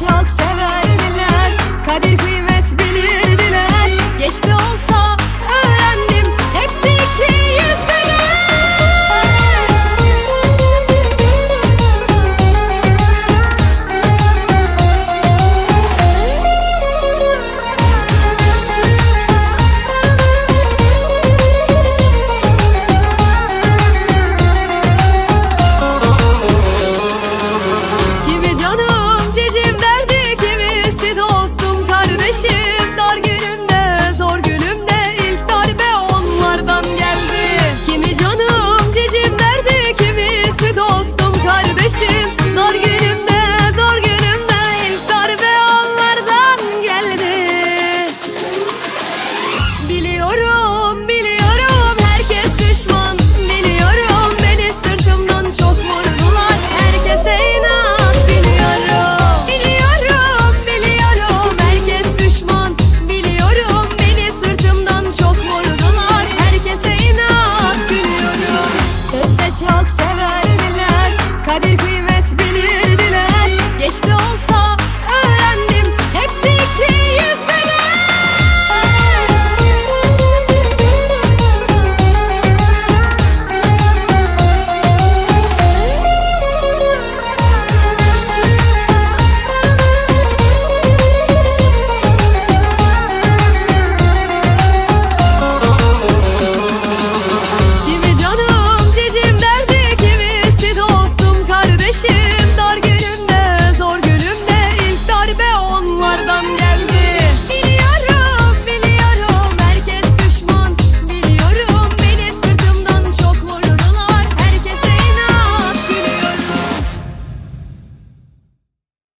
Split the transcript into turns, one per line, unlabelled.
çok severdiler. Kadir kıyafet